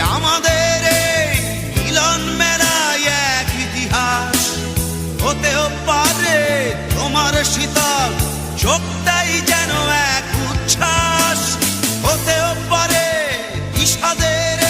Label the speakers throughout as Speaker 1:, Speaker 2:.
Speaker 1: আমাদের মিলন মেলায় এক ইতিহাস। হতেও পারে তোমার শীতল চোখটাই যেন এক উচ্ছ্বাস। হতেও পারে বিষাদের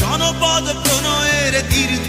Speaker 1: জনপদ প্রণয়ের দীর্ঘ